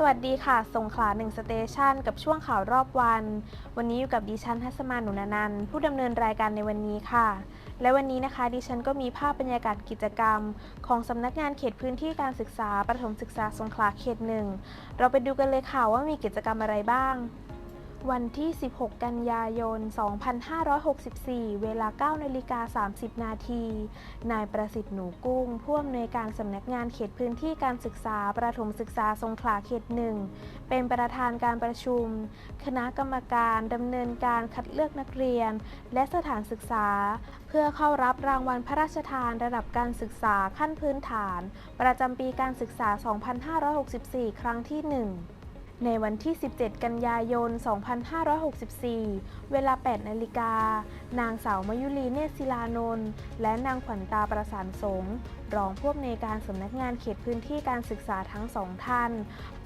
สวัสดีค่ะ สงขลาหนึ่งสเตชันกับช่วงข่าวรอบวัน วันนี้อยู่กับดิฉันทัศมาหนุนานันผู้ดำเนินรายการในวันนี้ค่ะ และวันนี้นะคะดิฉันก็มีภาพบรรยากาศกิจกรรม ของสำนักงานเขตพื้นที่การศึกษาประถมศึกษาสงขลาเขตหนึ่ง เราไปดูกันเลยค่ะว่ามีกิจกรรมอะไรบ้าง วันที่ 16 กันยายน 2564 เวลา 9 นาฬิกา 30 นาที นายประสิทธิ์หนูกุ้ง ผู้อำนวยการสำนักงานเขตพื้นที่การศึกษา ประถมศึกษาสงขลาเขตหนึ่ง เป็นประธานการประชุม คณะกรรมการดำเนินการคัดเลือกนักเรียน และสถานศึกษา เพื่อเข้ารับรางวัลพระราชทานระดับการศึกษาขั้นพื้นฐาน ประจำปีการศึกษา 2564 ครั้งที่ 1 ในวันที่ 17 กันยายน 2564 เวลา 8 นาฬิกา นางสาวมยุรีเนตรศิลานนท์และนางขวัญตาประสานสงฆ์รองผู้อำนวยการสำนักงานเขตพื้นที่การศึกษาทั้งสองท่าน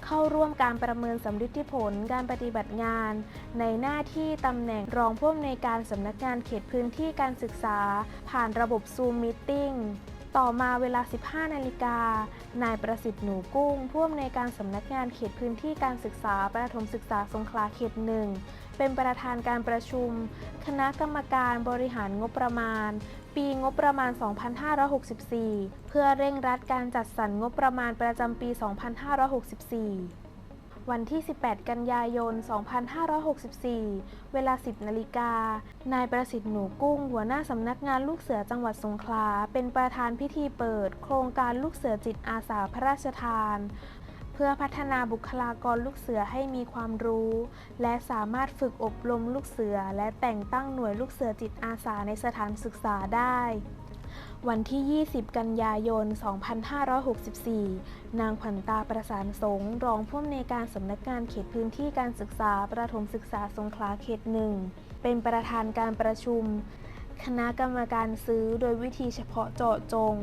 เข้าร่วมการประเมินสำฤทธิผลการปฏิบัติงาน ในหน้าที่ตำแหน่งรองผู้อำนวยการสำนักงานเขตพื้นที่การศึกษา ผ่านระบบ Zoom Meeting ต่อมาเวลา 15 นาฬิกา นายประสิทธิ์หนูกุ้ง ผู้อำนวยการสำนักงานเขตพื้นที่การศึกษาประถมศึกษาสงขลาเขตหนึ่ง เป็นประธานการประชุม คณะกรรมการบริหารงบประมาณ ปีงบประมาณ 2564 เพื่อเร่งรัดการจัดสรรงบประมาณประจำปี 2564 วันที่ 18 กันยายน 2564 เวลา 10 นาฬิกา นายประสิทธิ์หนูกุ้ง หัวหน้าสำนักงานลูกเสือจังหวัดสงขลา เป็นประธานพิธีเปิด โครงการลูกเสือจิตอาสาพระราชทาน เพื่อพัฒนาบุคลากรลูกเสือให้มีความรู้ และสามารถฝึกอบรมลูกเสือ และแต่งตั้งหน่วยลูกเสือจิตอาสาในสถานศึกษาได้ วันที่ 20 กันยายน 2564 นางขวัญตาประสานสงรองผู้อำนวยการสำนักงานเขตพื้นที่การศึกษาประถมศึกษาสงขลาเขตหนึ่ง เป็นประธานการประชุม คณะกรรมการซื้อโดยวิธีเฉพาะเจาะจง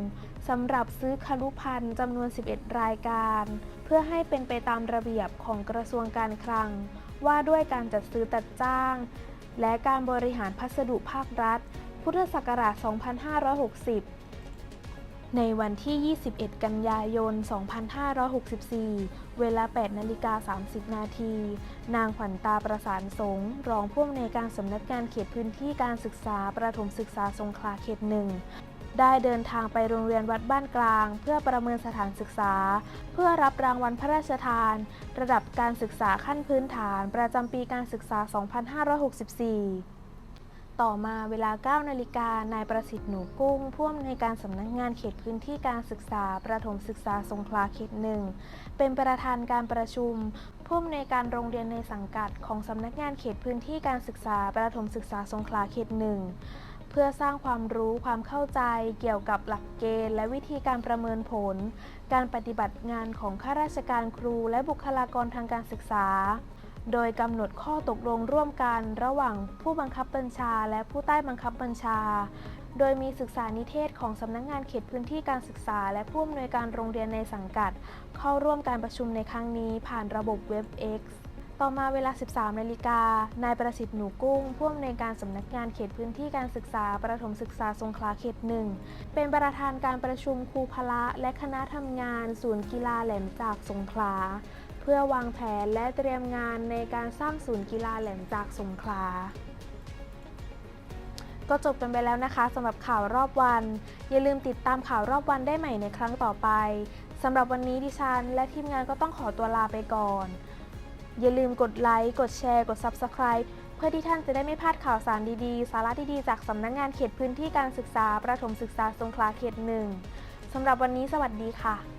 สำหรับซื้อคลุพันธ์จำนวน 11 รายการ เพื่อให้เป็นไปตามระเบียบของกระทรวงการคลัง ว่าด้วยการจัดซื้อจัดจ้าง และการบริหารพัสดุภาครัฐ พุทธศักราช 2560 ในวันที่ 21 กันยายน 2564 เวลา 8 นาฬิกา 30 นาที นางขวัญตาประสานสงรองผู้อำนวยการสำนักงานเขตพื้นที่การศึกษาประถมศึกษาสงขลาเขตหนึ่งได้เดินทางไปโรงเรียนวัดบ้านกลาง เพื่อประเมินสถานศึกษา เพื่อรับรางวัลพระราชทาน ระดับการศึกษาขั้นพื้นฐาน ประจำปีการศึกษา 2564 ต่อมาเวลา 9 นาฬิกา นายประสิทธิ์หนูกุ้งผู้อำนวยการสำนักงานเขตพื้นที่การศึกษา ประถมศึกษาสงขลาเขตหนึ่ง เป็นประธานการประชุมผู้อำนวยการโรงเรียนในสังกัดของสำนักงานเขตพื้นที่การศึกษา ประถมศึกษาสงขลาเขตหนึ่งเพื่อสร้างความรู้ความเข้าใจเกี่ยวกับหลักเกณฑ์ และวิธีการประเมินผล การปฏิบัติงานของข้าราชการครู และบุคลากรทางการศึกษา โดยกำหนดข้อตกลงร่วมกันระหว่างผู้บังคับบัญชาและผู้ใต้บังคับบัญชา โดยมีศึกษานิเทศของสำนักงานเขตพื้นที่การศึกษา และผู้อำนวยการโรงเรียนในสังกัด เข้าร่วมการประชุมในครั้งนี้ผ่านระบบ WebEx ต่อมาเวลา 13 นาฬิกา นายประสิทธิ์หนูกุ้ง ผู้อำนวยการสำนักงานเขตพื้นที่การศึกษา ประถมศึกษาสงขลาเขตหนึ่ง เป็นประธานการประชุมครูพละและคณะทำงาน ศูนย์กีฬาแหลมจากสงขลา พื่อวางแผนและเตรียมงานในการสร้างศูนย์กีฬาแหลมจากสงขลาก็จบกันไปแล้วนะคะสำหรับข่าวรอบวัน อย่าลืมติดตามข่าวรอบวันได้ใหม่ในครั้งต่อไปสำหรับวันนี้ดิฉัน และทีมงานก็ต้องขอตัวลาไปก่อน อย่าลืมกดไลค์ กดแชร์ กด Subscribe เพื่อที่ท่านจะได้ไม่พลาดข่าวสารดีๆ สาระดีๆ จากสำนักงงานเขตพื้นที่การศึกษา ประถมศึกษาสงขลาเขตหนึ่งสำหรับวันนี้สวัสดีค่ะ